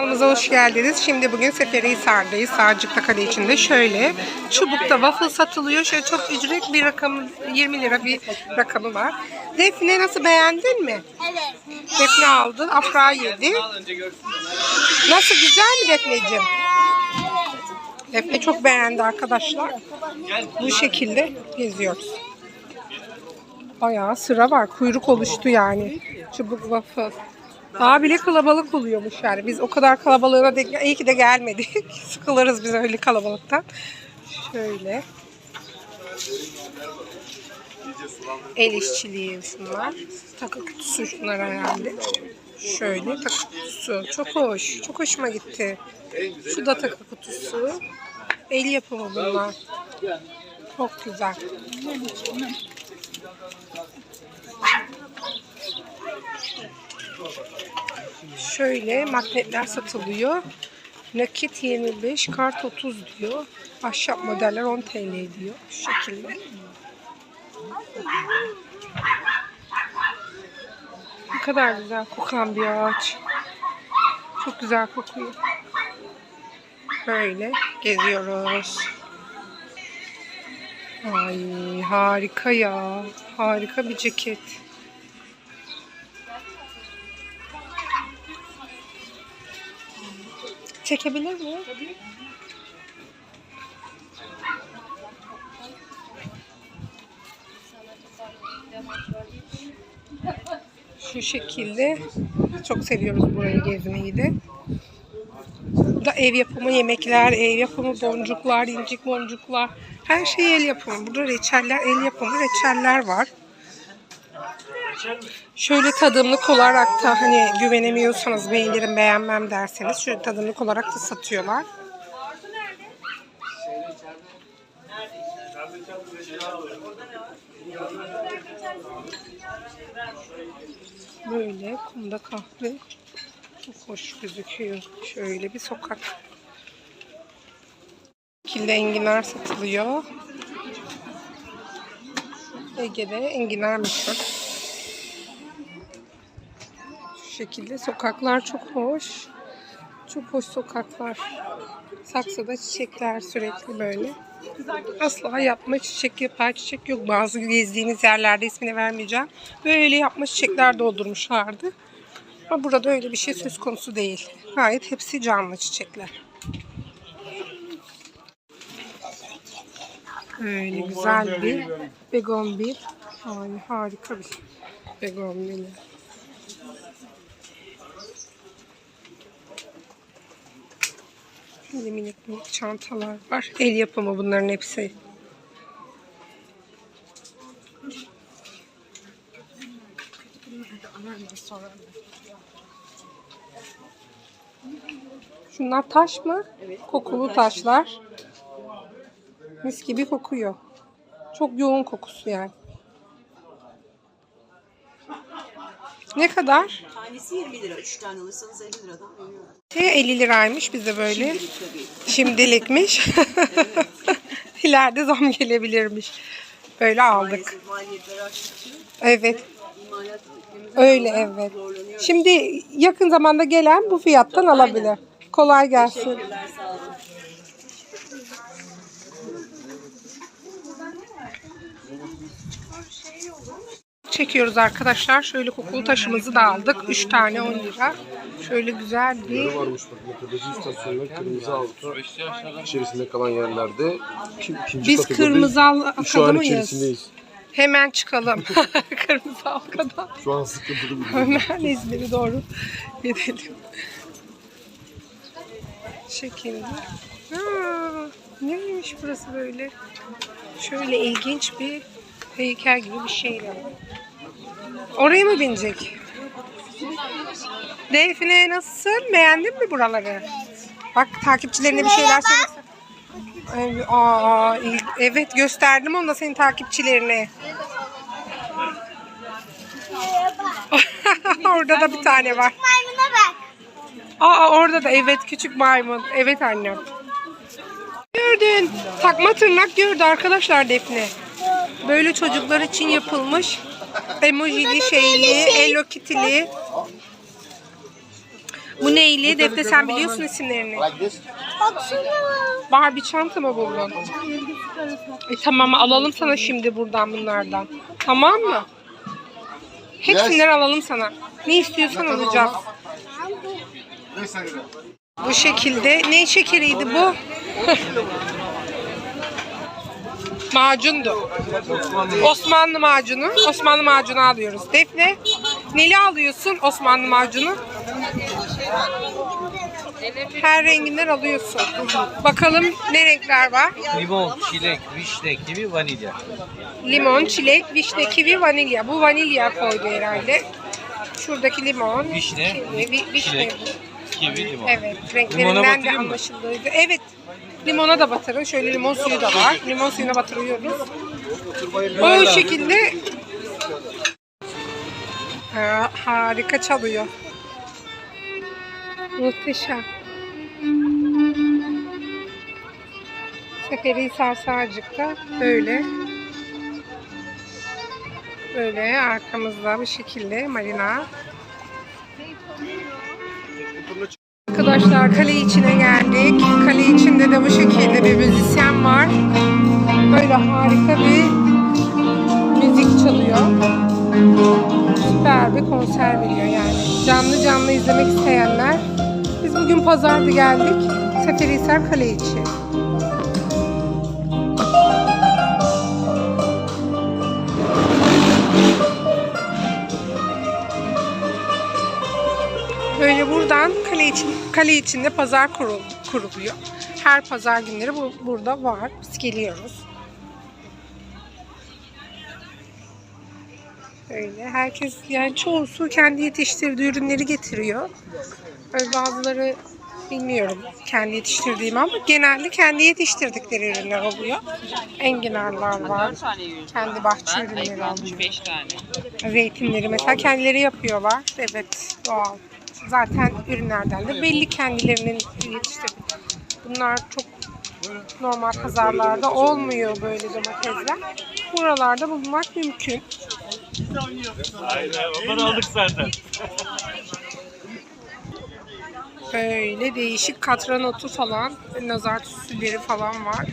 Kanalımıza hoş geldiniz. Şimdi bugün Seferihisar'dayız. Sağcıkta kale içinde şöyle çubukta waffle satılıyor. Şöyle çok ücret bir rakam 20 lira bir rakamı var. Defne nasıl beğendin mi? Evet. Defne aldın. Afra yedi. Nasıl güzel mi Defneciğim? Defne çok beğendi arkadaşlar. Bu şekilde geziyoruz. Bayağı sıra var. Kuyruk oluştu yani. Çubuk waffle. Daha bile kalabalık oluyormuş yani. Biz o kadar kalabalığına de, iyi ki de gelmedik. Sıkılırız biz öyle kalabalıktan. Şöyle. El işçiliği şunlar. Takı kutusu şunlar herhalde. Şöyle takı kutusu. Çok hoş. Çok hoşuma gitti. Şu da takı kutusu. El yapımı bunlar. Çok güzel. Şöyle magnetler satılıyor. Nakit 25, kart 30 diyor. Ahşap modeller 10 TL diyor. Şu şekilde. Ne kadar güzel kokan bir ağaç. Çok güzel kokuyor. Böyle geziyoruz. Ay harika ya. Harika bir ceket. Çekebilir miyim? Şu şekilde çok seviyoruz burayı gezmeyi de. Burada ev yapımı yemekler, ev yapımı boncuklar, incik boncuklar. Her şey el yapımı. Burada reçeller, el yapımı reçeller var. Şöyle tadımlık olarak da hani güvenemiyorsanız beğenirim beğenmem derseniz şöyle tadımlık olarak da satıyorlar. Böyle kumda kahve çok hoş gözüküyor. Şöyle bir sokak. Şekilde enginar satılıyor. Ege'de enginar meşhur. Şu şekilde sokaklar çok hoş. Çok hoş sokaklar. Saksıda çiçekler sürekli böyle. Asla yapma çiçek yapar çiçek yok. Bazı gezdiğiniz yerlerde ismini vermeyeceğim. Böyle yapma çiçekler doldurmuşlardı. Ama burada öyle bir şey söz konusu değil. Gayet hepsi canlı çiçekler. Öyle güzel bir begonbil. Yani harika bir begonbil. Böyle minik minik çantalar var. El yapımı bunların hepsi. Şunlar taş mı? Kokulu taşlar. Mis gibi kokuyor. Çok yoğun kokusu yani. Ne kadar? Tanesi 20 lira. 3 tane alırsanız 50 liradan veriyorum. Şey 50 liraymış bize böyle. Şimdilik tabii. Şimdilikmiş. İleride zam gelebilirmiş. Böyle aldık. Maalesef maliyetler arttıkça Evet. imalat Öyle evet. Şimdi yakın zamanda gelen bu fiyattan alabilir. Kolay gelsin. Teşekkürler sağ olun. Çekiyoruz arkadaşlar. Şöyle kokulu taşımızı da aldık. 3 tane 10 lira. Şöyle güzel bir varmış bak kırmızı alta içerisinde kalan yerlerde iki, ikinci biz kategoride kırmızı al- şu an içerisindeyiz. Hemen çıkalım. kırmızı halkadan. Şu an sıkıntılı bir durum. Hemen İzmir'e doğru gidelim. Şekilde. Aa, neymiş burası böyle? Şöyle ilginç bir heykel gibi bir şey var. Oraya mı binecek? Defne nasılsın? Beğendin mi buraları? Bak takipçilerine bir şeyler söylesene. Aa, evet gösterdim ona senin takipçilerine. Orada da bir tane var. Maymuna bak. Aa orada da evet küçük maymun. Evet annem. Gördün. Takma tırnak gördü arkadaşlar Defne. Böyle çocuklar için yapılmış. Emojili şeyli, Hello Kitty'li. Bu neyli? Defne sen biliyorsun isimlerini. Barbie çanta mı buldun? E tamam alalım sana şimdi buradan bunlardan. Tamam mı? Hepsinden alalım sana. Ne istiyorsan alacağız. Bu şekilde. Ne şekeriydi bu? Macundu. Osmanlı macunu. Osmanlı macunu alıyoruz. Defne, neli alıyorsun Osmanlı macunu? Her renginden alıyorsun. Bakalım ne renkler var? Limon, çilek, vişne, kivi, vanilya. Limon, çilek, vişne, kivi, vanilya. Bu vanilya koydu herhalde. Şuradaki limon, Vişne, kivi, vi- vişne. çilek, kivi, limon. Evet, Limona renklerinden de batırayım mı? anlaşıldıydı. Evet, limona da batırın. Şöyle limon suyu da var. Limon suyuna batırıyoruz. O şekilde ha, harika çalıyor. Muhteşem. Seferihisar Sağcık'ta böyle böyle arkamızda bu şekilde marina. Arkadaşlar kale içine geldik. Kale içinde de bu şekilde bir müzisyen var. Böyle harika bir müzik çalıyor. Süper bir konser veriyor yani. Canlı canlı izlemek isteyenler. Bugün pazarda geldik. Seferihisar Kale içi. Böyle buradan kale için kale içinde pazar kurul, kuruluyor. Her pazar günleri bu, burada var. Biz geliyoruz. Öyle. Herkes yani çoğusu kendi yetiştirdiği ürünleri getiriyor. Böyle bazıları bilmiyorum kendi yetiştirdiğim ama genelde kendi yetiştirdikleri ürünler oluyor. Enginarlar var. Kendi bahçe ürünleri oluyor. 5 tane. Zeytinleri mesela kendileri yapıyorlar. Evet doğal. Zaten ürünlerden de belli kendilerinin yetiştirdiği. Bunlar çok normal pazarlarda olmuyor böyle domatesler. Buralarda bulmak mümkün. Onları aldık zaten. Böyle değişik katran otu falan, nazar tütsüleri falan var.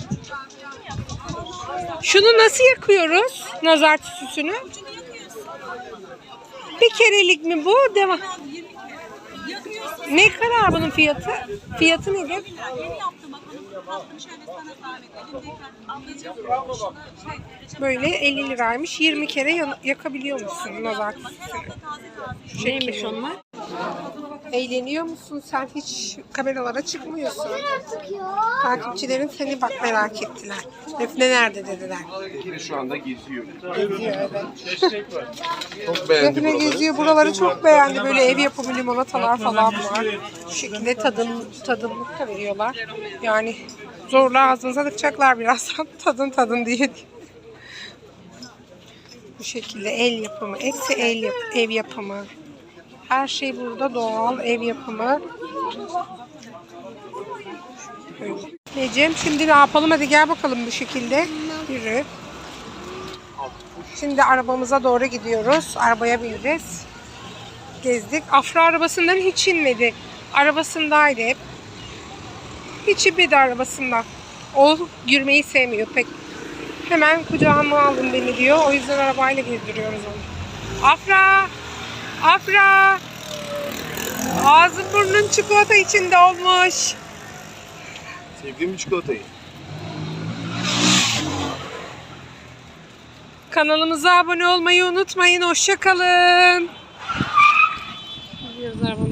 Şunu nasıl yakıyoruz? Nazar tütsüsünü. Bir kerelik mi bu? Devam. Ne kadar bunun fiyatı? Fiyatı nedir? Böyle 50 liraymış. 20 kere yakabiliyor musun nazar tütsüsünü? Neymiş onlar? Eğleniyor musun? Sen hiç kameralara çıkmıyorsun. Takipçilerin seni bak merak ettiler. Defne nerede dediler. Defne şu anda geziyor. Geziyor evet. Çok beğendi Defne buraları. geziyor. Buraları çok beğendi. Böyle ev yapımı limonatalar falan var. Bu şekilde tadım, tadımlık da veriyorlar. Yani zorla ağzınıza tıkacaklar birazdan. Tadın tadın diye. Bu şekilde el yapımı. Hepsi el yap ev yapımı. Her şey burada doğal ev yapımı. Necem şimdi ne yapalım? Hadi gel bakalım bu şekilde. Yürü. Şimdi arabamıza doğru gidiyoruz. Arabaya bineceğiz. Gezdik. Afra arabasından hiç inmedi. Arabasındaydı hep. Hiç inmedi arabasından. O yürümeyi sevmiyor pek. Hemen kucağıma alın beni diyor. O yüzden arabayla gezdiriyoruz onu. Afra! Afra! Ağzın burnun çikolata içinde olmuş. Sevdiğim bir çikolatayı. Kanalımıza abone olmayı unutmayın. Hoşça kalın. Gidiyoruz arabamıza.